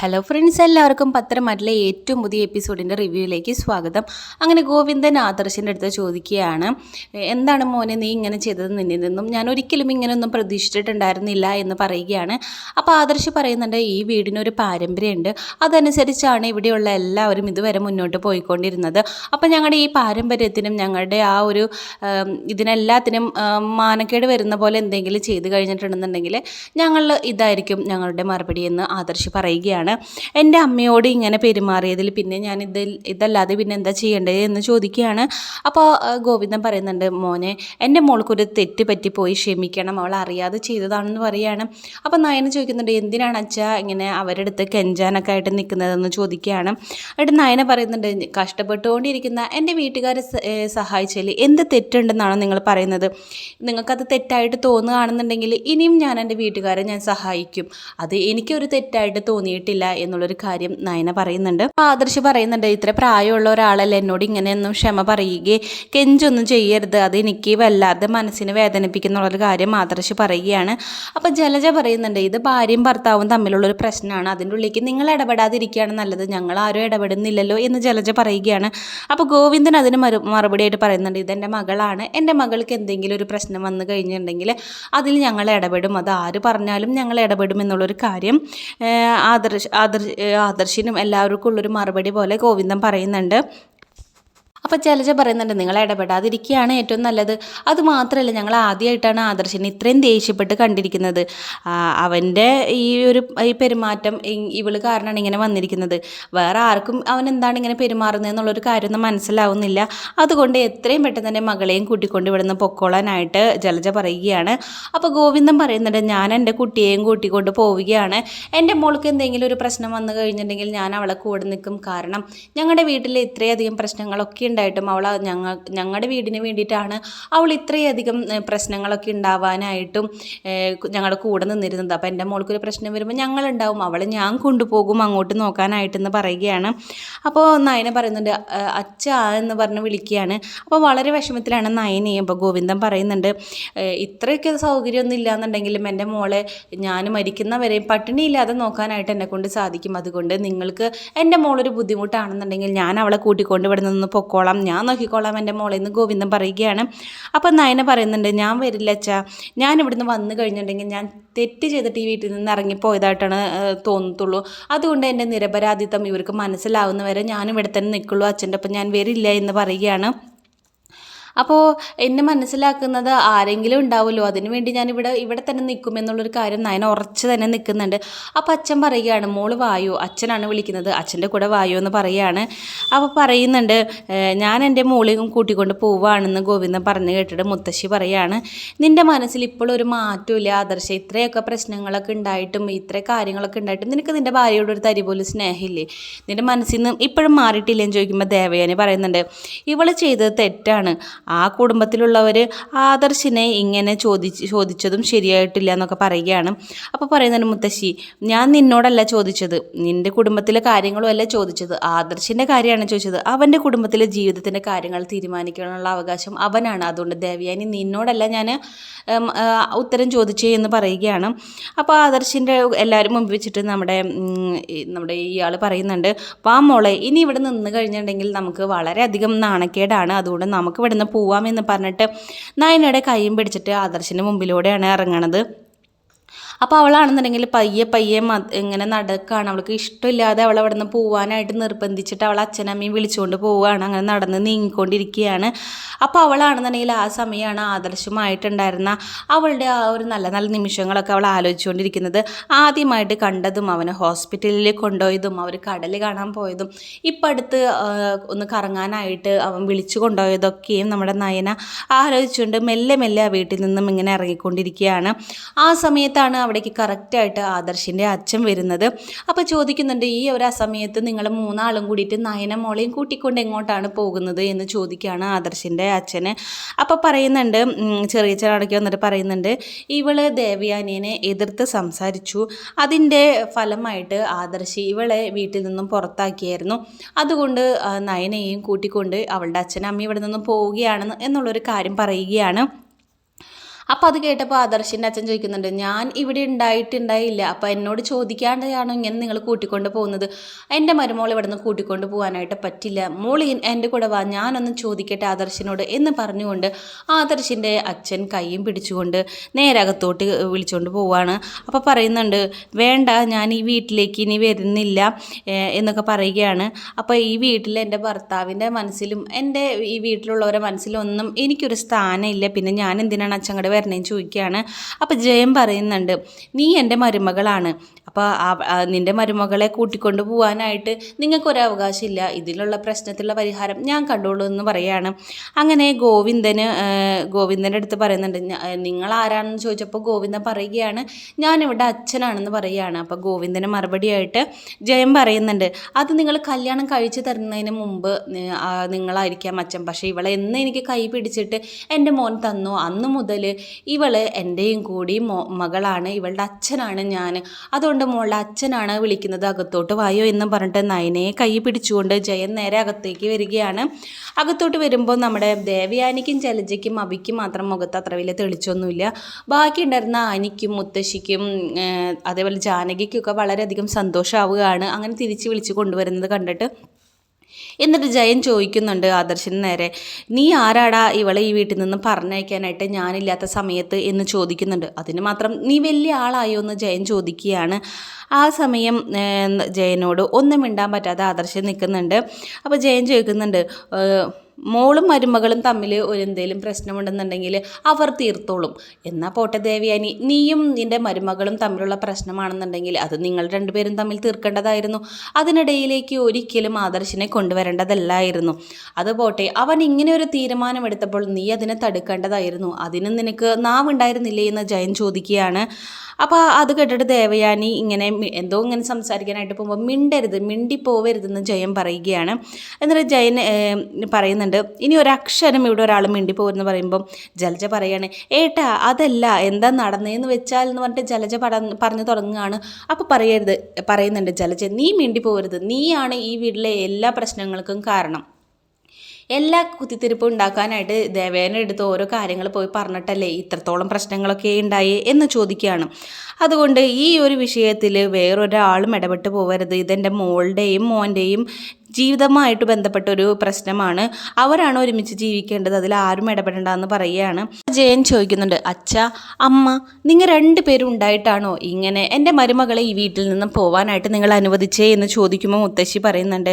Hello friends എല്ലാവർക്കും പത്രമാറ്റിലെ ഏറ്റവും പുതിയ എപ്പിസോഡിന്റെ റിവ്യൂയിലേക്ക് സ്വാഗതം. അങ്ങനെ ഗോവിന്ദൻ ആദർശിന്റെ അടുത്ത് ചോദിക്കുകയാണ് എന്താണ് മോനെ നീ ഇങ്ങനെ ചെയ്തത് നിന്നിൽ നിന്നും? ഞാൻ ഒരിക്കലും ഇങ്ങനെയൊന്നും പ്രതീക്ഷിച്ചിട്ടുണ്ടായിരുന്നില്ല എന്ന് പറയുകയാണ്. അപ്പോൾ ആദർശ് പറയുന്നുണ്ട് ഈ വീടിനൊരു പാരമ്പര്യമുണ്ട്. അതനുസരിച്ചാണ് ഇവിടെയുള്ള എല്ലാവരും ഇതുവരെ മുന്നോട്ട് പോയിക്കൊണ്ടിരുന്നത്. അപ്പോൾ ഞങ്ങളുടെ ഈ പാരമ്പര്യത്തിനും ഞങ്ങളുടെ ആ ഒരു ഇതിനെല്ലാത്തിനും മാനക്കേട് വരുന്ന പോലെ എന്തെങ്കിലും ചെയ്ത് കഴിഞ്ഞിട്ടുണ്ടെന്നുണ്ടെങ്കിൽ ഞങ്ങൾ ഇതായിരിക്കും ഞങ്ങളുടെ മറുപടി എന്ന് ആദർശ് പറയുകയാണ്. എന്റെ അമ്മയോട് ഇങ്ങനെ പെരുമാറിയതിൽ പിന്നെ ഞാൻ ഇത് ഇതല്ലാതെ പിന്നെ എന്താ ചെയ്യേണ്ടത് എന്ന് ചോദിക്കുകയാണ്. അപ്പോൾ ഗോവിന്ദൻ പറയുന്നുണ്ട് മോനെ എന്റെ മോൾക്കൊരു തെറ്റ് പറ്റിപ്പോയി ക്ഷമിക്കണം അവൾ അറിയാതെ ചെയ്തതാണെന്ന് പറയുകയാണ്. അപ്പോൾ നയന ചോദിക്കുന്നുണ്ട് എന്തിനാണ് അച്ഛാ ഇങ്ങനെ അവരുടെ അടുത്ത് കെഞ്ചാനൊക്കെ ആയിട്ട് നിൽക്കുന്നതെന്ന് ചോദിക്കുകയാണ്? എന്നിട്ട് നയന പറയുന്നുണ്ട് കഷ്ടപ്പെട്ടുകൊണ്ടിരിക്കുന്ന എന്റെ വീട്ടുകാരെ സഹായിച്ചാൽ എന്ത് തെറ്റുണ്ടെന്നാണ് നിങ്ങൾ പറയുന്നത്? നിങ്ങൾക്കത് തെറ്റായിട്ട് തോന്നുകയാണെന്നുണ്ടെങ്കിൽ ഇനിയും ഞാൻ എന്റെ വീട്ടുകാരെ ഞാൻ സഹായിക്കും. അത് എനിക്കൊരു തെറ്റായിട്ട് തോന്നിയിട്ടില്ല. എന്നുള്ളൊരു കാര്യം നയന പറയുന്നുണ്ട്. ആദർശ് പറയുന്നുണ്ട് ഇത്ര പ്രായമുള്ള ഒരാളല്ല എന്നോട് ഇങ്ങനെയൊന്നും ക്ഷമ പറയുകയും കെഞ്ചൊന്നും ചെയ്യരുത് അത് എനിക്ക് വല്ലാതെ മനസ്സിനെ വേദനിപ്പിക്കുന്നുള്ളൊരു കാര്യം ആദർശ് പറയുകയാണ്. അപ്പോൾ ജലജ പറയുന്നുണ്ട് ഇത് ഭാര്യയും ഭർത്താവും തമ്മിലുള്ളൊരു പ്രശ്നമാണ്. അതിന്റെ ഉള്ളിലേക്ക് നിങ്ങൾ ഇടപെടാതിരിക്കുകയാണ് നല്ലത്. ഞങ്ങൾ ആരും ഇടപെടുന്നില്ലല്ലോ എന്ന് ജലജ പറയുകയാണ്. അപ്പോൾ ഗോവിന്ദൻ അതിന് മറു മറുപടിയായിട്ട് പറയുന്നുണ്ട് ഇത് ഇതെന്റെ മകളാണ്. എന്റെ മകൾക്ക് എന്തെങ്കിലും ഒരു പ്രശ്നം വന്നു കഴിഞ്ഞിട്ടുണ്ടെങ്കിൽ അതിൽ ഞങ്ങൾ ഇടപെടും. അത് ആര് പറഞ്ഞാലും ഞങ്ങൾ ഇടപെടും എന്നുള്ളൊരു കാര്യം ആദർശ് ആദർശ് ആദർശിനും എല്ലാവർക്കും ഉള്ളൊരു മറുപടി പോലെ ഗോവിന്ദൻ പറയുന്നുണ്ട്. അപ്പോൾ ജലജ പറയുന്നുണ്ട് നിങ്ങൾ ഇടപെടാതിരിക്കുകയാണ് ഏറ്റവും നല്ലത്. അത് മാത്രമല്ല ഞങ്ങൾ ആദ്യമായിട്ടാണ് ആദർശിനെ ഇത്രയും ദേഷ്യപ്പെട്ട് കണ്ടിരിക്കുന്നത്. അവന്റെ ഈ ഒരു ഈ പെരുമാറ്റം ഇവൾ കാരണമാണ് ഇങ്ങനെ വന്നിരിക്കുന്നത്. വേറെ ആർക്കും അവൻ എന്താണ് ഇങ്ങനെ പെരുമാറുന്നത് എന്നുള്ളൊരു കാര്യമൊന്നും മനസ്സിലാവുന്നില്ല. അതുകൊണ്ട് എത്രയും പെട്ടെന്ന് തന്നെ മകളെയും കൂട്ടിക്കൊണ്ട് ഇവിടുന്ന് പൊക്കോളാനായിട്ട് ജലജ പറയുകയാണ്. അപ്പോൾ ഗോവിന്ദൻ പറയുന്നുണ്ട് ഞാൻ എന്റെ കുട്ടിയെയും കൂട്ടിക്കൊണ്ട് പോവുകയാണ്. എന്റെ മോൾക്ക് എന്തെങ്കിലും ഒരു പ്രശ്നം വന്നു കഴിഞ്ഞിട്ടുണ്ടെങ്കിൽ ഞാൻ അവളെ കൂടെ നിൽക്കും. കാരണം ഞങ്ങളുടെ വീട്ടിൽ ഇത്രയധികം പ്രശ്നങ്ങളൊക്കെ ഉണ്ടായിട്ടും അവൾ ഞങ്ങൾ ഞങ്ങളുടെ വീടിന് വേണ്ടിയിട്ടാണ് അവൾ ഇത്രയധികം പ്രശ്നങ്ങളൊക്കെ ഉണ്ടാവാനായിട്ടും ഞങ്ങളുടെ കൂടെ നിന്നിരുന്നത്. അപ്പോൾ എന്റെ മോൾക്കൊരു പ്രശ്നം വരുമ്പോൾ ഞങ്ങളുണ്ടാവും. അവളെ ഞാൻ കൊണ്ടുപോകും അങ്ങോട്ട് നോക്കാനായിട്ടെന്ന് പറയുകയാണ്. അപ്പോൾ നയന പറയുന്നുണ്ട് "അ- അച്ഛ എന്ന് പറഞ്ഞ് വിളിക്കുകയാണ്. അപ്പോൾ വളരെ വിഷമത്തിലാണ് നയനയും അപ്പോൾ ഗോവിന്ദൻ പറയുന്നുണ്ട് ഇത്രയൊക്കെ സൗകര്യമൊന്നും ഇല്ലാന്നുണ്ടെങ്കിലും എന്റെ മോളെ ഞാൻ മരിക്കുന്നവരെയും പട്ടിണിയില്ലാതെ നോക്കാനായിട്ട് എന്നെ കൊണ്ട് സാധിക്കും. അതുകൊണ്ട് നിങ്ങൾക്ക് എന്റെ മോളൊരു ബുദ്ധിമുട്ടാണെന്നുണ്ടെങ്കിൽ ഞാൻ അവളെ കൂട്ടിക്കൊണ്ട് ഇവിടെ നിന്ന് പൊക്കോളാം ഞാൻ നോക്കിക്കോളാം എന്റെ മോളിൽ നിന്ന് ഗോവിന്ദൻ പറയുകയാണ്. അപ്പം നയന പറയുന്നുണ്ട് ഞാൻ വരില്ല അച്ഛാ. ഞാൻ ഇവിടുന്ന് വന്നു കഴിഞ്ഞിട്ടുണ്ടെങ്കിൽ ഞാൻ തെറ്റ് ചെയ്തിട്ട് ഈ വീട്ടിൽ നിന്ന് ഇറങ്ങിപ്പോയതായിട്ടാണ് തോന്നത്തുള്ളൂ. അതുകൊണ്ട് എന്റെ നിരപരാധിത്വം ഇവർക്ക് മനസ്സിലാവുന്നവരെ ഞാൻ ഇവിടെ തന്നെ നിൽക്കുള്ളൂ. അച്ഛന്റെ ഒപ്പം ഞാൻ വരില്ല എന്ന് പറയുകയാണ്. അപ്പോൾ എന്നെ മനസ്സിലാക്കുന്നത് ആരെങ്കിലും ഉണ്ടാവുമല്ലോ. അതിനുവേണ്ടി ഞാനിവിടെ ഇവിടെ തന്നെ നിൽക്കുമെന്നുള്ളൊരു കാര്യം നയന ഉറച്ച് തന്നെ നിൽക്കുന്നുണ്ട്. അപ്പോൾ അച്ഛൻ പറയുകയാണ് മോൾ വായു? അച്ഛനാണ് വിളിക്കുന്നത്. അച്ഛന്റെ കൂടെ വായു? എന്ന് പറയുകയാണ്. അപ്പോൾ പറയുന്നുണ്ട് ഞാൻ എന്റെ മോളെയും കൂട്ടിക്കൊണ്ട് പോവുകയാണെന്ന് ഗോവിന്ദൻ പറഞ്ഞു കേട്ടിട്ട് മുത്തശ്ശി പറയാണ്. നിന്റെ മനസ്സിൽ ഇപ്പോഴൊരു മാറ്റമില്ല. ആദർശ ഇത്രയൊക്കെ പ്രശ്നങ്ങളൊക്കെ ഉണ്ടായിട്ടും ഇത്ര കാര്യങ്ങളൊക്കെ ഉണ്ടായിട്ടും നിനക്ക് നിന്റെ ഭാര്യയോട് ഒരു തരി പോലും സ്നേഹമില്ലേ? നിന്റെ മനസ്സിൽ നിന്ന് ഇപ്പോഴും മാറിയിട്ടില്ലെന്ന് ചോദിക്കുമ്പോൾ ദേവയാനി പറയുന്നുണ്ട് ഇവൾ ചെയ്തത് തെറ്റാണ്. ആ കുടുംബത്തിലുള്ളവർ ആദർശിനെ ഇങ്ങനെ ചോദിച്ച് ചോദിച്ചതും ശരിയായിട്ടില്ല എന്നൊക്കെ പറയുകയാണ്. അപ്പോൾ പറയുന്നതിന് മുത്തശ്ശി ഞാൻ നിന്നോടല്ല ചോദിച്ചത്. നിന്റെ കുടുംബത്തിലെ കാര്യങ്ങളും അല്ല ചോദിച്ചത്? ആദർശിന്റെ കാര്യമാണ് ചോദിച്ചത്. അവന്റെ കുടുംബത്തിലെ ജീവിതത്തിന്റെ കാര്യങ്ങൾ തീരുമാനിക്കാനുള്ള അവകാശം അവനാണ്. അതുകൊണ്ട് ദേവയാനി നിന്നോടല്ല ഞാൻ ഉത്തരം ചോദിച്ചേ എന്ന് പറയുകയാണ്. അപ്പോൾ ആദർശിന്റെ എല്ലാവരും മുമ്പ് വെച്ചിട്ട് നമ്മുടെ നമ്മുടെ ഇയാൾ പറയുന്നുണ്ട് വാ മോളെ ഇനി ഇവിടെ നിന്ന് കഴിഞ്ഞിട്ടുണ്ടെങ്കിൽ നമുക്ക് വളരെയധികം നാണക്കേടാണ്. അതുകൊണ്ട് നമുക്ക് ഇവിടെ നിന്ന് പോവാമെന്ന് പറഞ്ഞിട്ട് നയനയുടെ കൈയും പിടിച്ചിട്ട് ആദർശിന്റെ മുമ്പിലൂടെയാണ് ഇറങ്ങണത്. അപ്പോൾ അവളാണെന്നുണ്ടെങ്കിൽ പയ്യെ പയ്യെ ഇങ്ങനെ നടക്കുകയാണ് അവൾക്ക് ഇഷ്ടമില്ലാതെ അവൾ അവിടെ നിന്ന് പോവാനായിട്ട് നിർബന്ധിച്ചിട്ട് അവൾ അച്ഛനമ്മയും വിളിച്ചുകൊണ്ട് പോവുകയാണ്. അങ്ങനെ നടന്ന് നീങ്ങിക്കൊണ്ടിരിക്കുകയാണ്. അപ്പോൾ അവളാണെന്നുണ്ടെങ്കിൽ ആ സമയമാണ് ആദർശമായിട്ടുണ്ടായിരുന്ന അവളുടെ ആ ഒരു നല്ല നല്ല നിമിഷങ്ങളൊക്കെ അവൾ ആലോചിച്ചുകൊണ്ടിരിക്കുന്നത്. ആദ്യമായിട്ട് കണ്ടതും അവനെ ഹോസ്പിറ്റലിൽ കൊണ്ടുപോയതും അവർ കടൽ കാണാൻ പോയതും ഇപ്പം അടുത്ത് ഒന്ന് കറങ്ങാനായിട്ട് അവൻ വിളിച്ചു കൊണ്ടുപോയതൊക്കെയും നമ്മുടെ നയന ആലോചിച്ചുകൊണ്ട് മെല്ലെ മെല്ലെ ആ വീട്ടിൽ നിന്നും ഇങ്ങനെ ഇറങ്ങിക്കൊണ്ടിരിക്കുകയാണ്. ആ സമയത്താണ് അവിടേക്ക് കറക്റ്റായിട്ട് ആദർശിന്റെ അച്ഛൻ വരുന്നത്. അപ്പോൾ ചോദിക്കുന്നുണ്ട് ഈ ഒരു സമയത്ത് നിങ്ങൾ മൂന്നാളും കൂടിയിട്ട് നയന മോളെയും കൂട്ടിക്കൊണ്ട് എങ്ങോട്ടാണ് പോകുന്നത് എന്ന് ചോദിക്കുകയാണ് ആദർശിന്റെ അച്ഛന്. അപ്പോൾ പറയുന്നുണ്ട് ചെറിയ ചെറുക്കി വന്നിട്ട് പറയുന്നുണ്ട് ഇവൾ ദേവയാനിയെ എതിർത്ത് സംസാരിച്ചു. അതിന്റെ ഫലമായിട്ട് ആദർശി ഇവളെ വീട്ടിൽ നിന്നും പുറത്താക്കിയായിരുന്നു. അതുകൊണ്ട് നയനയെയും കൂട്ടിക്കൊണ്ട് അവളുടെ അച്ഛനും അമ്മയും ഇവിടെ നിന്നും പോവുകയാണെന്ന് എന്നുള്ളൊരു കാര്യം പറയുകയാണ്. അപ്പോൾ അത് കേട്ടപ്പോൾ ആദർശിന്റെ അച്ഛൻ ചോദിക്കുന്നുണ്ട് ഞാൻ ഇവിടെ ഉണ്ടായിട്ടുണ്ടായില്ല. അപ്പോൾ എന്നോട് ചോദിക്കാണ്ടാണോ ഇങ്ങനെ നിങ്ങൾ കൂട്ടിക്കൊണ്ട് പോകുന്നത്? എന്റെ മരുമോൾ ഇവിടെ നിന്ന് കൂട്ടിക്കൊണ്ട് പോകാനായിട്ട് പറ്റില്ല. മോൾ എന്റെ കൂടെ വാ ഞാനൊന്ന് ചോദിക്കട്ടെ ആദർശിനോട്. എന്ന് പറഞ്ഞുകൊണ്ട് ആദർശിന്റെ അച്ഛൻ കൈയും പിടിച്ചുകൊണ്ട് നേരെ അകത്തോട്ട് വിളിച്ചുകൊണ്ട് പോവാണ്. അപ്പോൾ പറയുന്നുണ്ട് വേണ്ട ഞാൻ ഈ വീട്ടിലേക്ക് ഇനി വരുന്നില്ല എന്നൊക്കെ പറയുകയാണ്. അപ്പോൾ ഈ വീട്ടിൽ എന്റെ ഭർത്താവിന്റെ മനസ്സിലും എന്റെ ഈ വീട്ടിലുള്ളവരുടെ മനസ്സിലൊന്നും എനിക്കൊരു സ്ഥാനമില്ല. പിന്നെ ഞാൻ എന്തിനാണ് അച്ഛങ്ങടെ വരണേന്ന് ചോദിക്കുകയാണ്. അപ്പോൾ ജയം പറയുന്നുണ്ട് നീ എന്റെ മരുമകളാണ്. അപ്പോൾ നിന്റെ മരുമകളെ കൂട്ടിക്കൊണ്ട് പോകാനായിട്ട് നിങ്ങൾക്കൊരു അവകാശമില്ല ഇതിലുള്ള പ്രശ്നത്തിലുള്ള പരിഹാരം ഞാൻ കണ്ടോളൂ എന്ന് പറയാണ്. അങ്ങനെ ഗോവിന്ദന് ഗോവിന്ദന്റെ അടുത്ത് പറയുന്നുണ്ട് നിങ്ങൾ ആരാണെന്ന് ചോദിച്ചപ്പോൾ ഗോവിന്ദൻ പറയുകയാണ് ഞാനിവിടെ അച്ഛനാണെന്ന് പറയുകയാണ് അപ്പോൾ ഗോവിന്ദന് മറുപടിയായിട്ട് ജയം പറയുന്നുണ്ട് അത് നിങ്ങൾ കല്യാണം കഴിച്ചു തരുന്നതിന് മുമ്പ് നിങ്ങളായിരിക്കാം അച്ഛൻ. പക്ഷേ ഇവളെ എന്ന് എനിക്ക് കൈ പിടിച്ചിട്ട് എന്റെ മോൻ തന്നു. അന്ന് മുതൽ ഇവൾ എന്റെയും കൂടി മകളാണ്. ഇവളുടെ അച്ഛനാണ് ഞാൻ. അതുകൊണ്ട് മോളുടെ അച്ഛനാണ് വിളിക്കുന്നത്. അകത്തോട്ട് വായോ എന്നും പറഞ്ഞിട്ട് നയനയെ കൈ പിടിച്ചുകൊണ്ട് ജയൻ നേരെ അകത്തേക്ക് വരികയാണ്. അകത്തോട്ട് വരുമ്പോൾ നമ്മുടെ ദേവയാനിക്കും ജലജയ്ക്കും അബിക്കും മാത്രം മുഖത്ത് അത്ര വലിയ തെളിച്ചൊന്നുമില്ല. ബാക്കി ഉണ്ടായിരുന്ന അനിക്കും മുത്തശ്ശിക്കും അതേപോലെ ജാനകിക്കൊക്കെ വളരെയധികം സന്തോഷമാവുകയാണ് അങ്ങനെ തിരിച്ച് വിളിച്ച് കൊണ്ടുവരുന്നത് കണ്ടിട്ട് എന്നിട്ട് ജയൻ ചോദിക്കുന്നുണ്ട് ആദർശന് നേരെ നീ ആരാടാ ഇവളെ ഈ വീട്ടിൽ നിന്ന് പറഞ്ഞയക്കാനായിട്ട് ഞാനില്ലാത്ത സമയത്ത് എന്ന് ചോദിക്കുന്നുണ്ട്. അതിന് മാത്രം നീ വലിയ ആളായോ എന്ന് ജയൻ ചോദിക്കുകയാണ്. ആ സമയം ജയനോട് ഒന്നും മിണ്ടാൻ പറ്റാതെ ആദർശൻ നിൽക്കുന്നുണ്ട്. അപ്പോൾ ജയൻ ചോദിക്കുന്നുണ്ട് മോളും മരുമകളും തമ്മിൽ ഒരു എന്തെങ്കിലും പ്രശ്നമുണ്ടെന്നുണ്ടെങ്കിൽ അവർ തീർത്തോളും. എന്നാൽ പോട്ടെ ദേവിയാനി നീയും നിന്റെ മരുമകളും തമ്മിലുള്ള പ്രശ്നമാണെന്നുണ്ടെങ്കിൽ അത് നിങ്ങൾ രണ്ടുപേരും തമ്മിൽ തീർക്കേണ്ടതായിരുന്നു. അതിനിടയിലേക്ക് ഒരിക്കലും ആദർശിനെ കൊണ്ടുവരേണ്ടതല്ലായിരുന്നു. അത് പോട്ടെ അവൻ ഇങ്ങനെ ഒരു തീരുമാനമെടുത്തപ്പോൾ നീ അതിനെ തടുക്കേണ്ടതായിരുന്നു. അതിന് നിനക്ക് നാവുണ്ടായിരുന്നില്ലേ എന്ന് ജയൻ ചോദിക്കുകയാണ്. അപ്പോൾ അത് കേട്ടിട്ട് ദേവയാനി ഇങ്ങനെ എന്തോ ഇങ്ങനെ സംസാരിക്കാനായിട്ട് പോകുമ്പോൾ മിണ്ടരുത് മിണ്ടി മിണ്ടിപ്പോവരുതെന്ന് ജയൻ പറയുകയാണ്. എന്നിട്ട് ജയൻ പറയുന്നുണ്ട് ഇനി ഒരക്ഷരം ഇവിടെ ഒരാൾ മിണ്ടി മിണ്ടിപ്പോവെന്ന് പറയുമ്പം ജലജ പറയാണ് ഏട്ടാ അതല്ല എന്താ നടന്നതെന്ന് വെച്ചാൽ എന്ന് പറഞ്ഞിട്ട് ജലജ പറഞ്ഞു തുടങ്ങുകയാണ്. അപ്പോൾ പറയരുത് പറയുന്നുണ്ട് ജലജ നീ മിണ്ടി മിണ്ടിപ്പോവരുത് നീയാണ് ഈ വീട്ടിലെ എല്ലാ പ്രശ്നങ്ങൾക്കും കാരണം. എല്ലാ കുത്തിത്തിരിപ്പും ഉണ്ടാക്കാനായിട്ട് ദേവേനെ എടുത്ത് ഓരോ കാര്യങ്ങൾ പോയി പറഞ്ഞിട്ടല്ലേ ഇത്രത്തോളം പ്രശ്നങ്ങളൊക്കെ ഉണ്ടായി എന്ന് ചോദിക്കുകയാണ്. അതുകൊണ്ട് ഈ ഒരു വിഷയത്തിൽ വേറൊരാളും ഇടപെട്ട് പോകരുത് ഇതെന്റെ മോളുടെയും മോന്റെയും ജീവിതമായിട്ട് ബന്ധപ്പെട്ട ഒരു പ്രശ്നമാണ്. അവരാണ് ഒരുമിച്ച് ജീവിക്കേണ്ടത്. അതിൽ ആരും ഇടപെടേണ്ടെന്ന് പറയുകയാണ്. ജയൻ ചോദിക്കുന്നുണ്ട് അച്ഛ അമ്മ നിങ്ങൾ രണ്ടുപേരും ഉണ്ടായിട്ടാണോ ഇങ്ങനെ എന്റെ മരുമകളെ ഈ വീട്ടിൽ നിന്നും പോകാനായിട്ട് നിങ്ങൾ അനുവദിച്ചേ? എന്ന് ചോദിക്കുമ്പോൾ മുത്തശ്ശി പറയുന്നുണ്ട്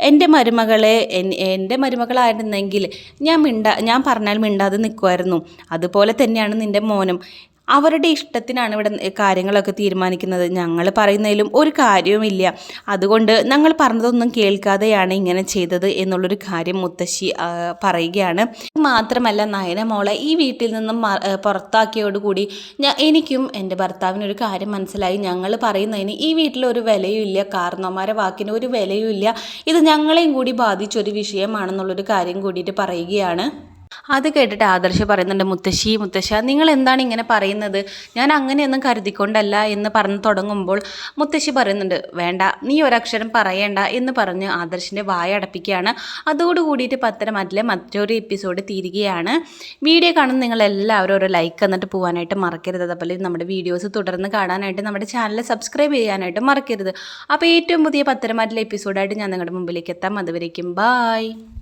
എന്റെ മരുമകളെ എന്റെ എന്റെ മരുമകളായിരുന്നെങ്കിൽ ഞാൻ മിണ്ട ഞാൻ പറഞ്ഞാൽ മിണ്ടാതെ നിൽക്കുമായിരുന്നു അതുപോലെ തന്നെയാണ് നിന്റെ മോനും. അവരുടെ ഇഷ്ടത്തിനാണ് ഇവിടെ കാര്യങ്ങളൊക്കെ തീരുമാനിക്കുന്നത്. ഞങ്ങൾ പറയുന്നതിലും ഒരു കാര്യവുമില്ല. അതുകൊണ്ട് ഞങ്ങൾ പറഞ്ഞതൊന്നും കേൾക്കാതെയാണ് ഇങ്ങനെ ചെയ്തത് എന്നുള്ളൊരു കാര്യം മുത്തശ്ശി പറയുകയാണ്. മാത്രമല്ല നയന മോളെ ഈ വീട്ടിൽ നിന്നും പുറത്താക്കിയോടുകൂടി എനിക്കും എന്റെ ഭർത്താവിനൊരു കാര്യം മനസ്സിലായി. ഞങ്ങൾ പറയുന്നതിന് ഈ വീട്ടിൽ ഒരു വിലയുമില്ല. കാരണവന്മാരെ വാക്കിന് ഒരു വിലയുമില്ല. ഇത് ഞങ്ങളെയും കൂടി ബാധിച്ചൊരു വിഷയമാണെന്നുള്ളൊരു കാര്യം കൂടിയിട്ട് പറയുകയാണ്. അത് കേട്ടിട്ട് ആദർശ് പറയുന്നുണ്ട് മുത്തശ്ശി മുത്തശ്ശ നിങ്ങൾ എന്താണ് ഇങ്ങനെ പറയുന്നത്? ഞാൻ അങ്ങനെയൊന്നും കരുതിക്കൊണ്ടല്ല എന്ന് പറഞ്ഞു തുടങ്ങുമ്പോൾ മുത്തശ്ശി പറയുന്നുണ്ട് വേണ്ട നീ ഒരക്ഷരം പറയേണ്ട എന്ന് പറഞ്ഞ് ആദർശിന്റെ വായ അടപ്പിക്കുകയാണ്. അതോടുകൂടിയിട്ട് പത്തരമാറ്റിലെ മറ്റൊരു എപ്പിസോഡ് തീരുകയാണ്. വീഡിയോ കാണുന്ന നിങ്ങൾ എല്ലാവരും ഒരു ലൈക്ക് എന്നിട്ട് പോകാനായിട്ട് മറക്കരുത്. അതുപോലെ നമ്മുടെ വീഡിയോസ് തുടർന്ന് കാണാനായിട്ട് നമ്മുടെ ചാനൽ സബ്സ്ക്രൈബ് ചെയ്യാനായിട്ട് മറക്കരുത്. അപ്പോൾ ഏറ്റവും പുതിയ പത്തരമാറ്റിലെ എപ്പിസോഡായിട്ട് ഞാൻ നിങ്ങളുടെ മുമ്പിലേക്ക് എത്താം. അതുവരേക്കും ബായ്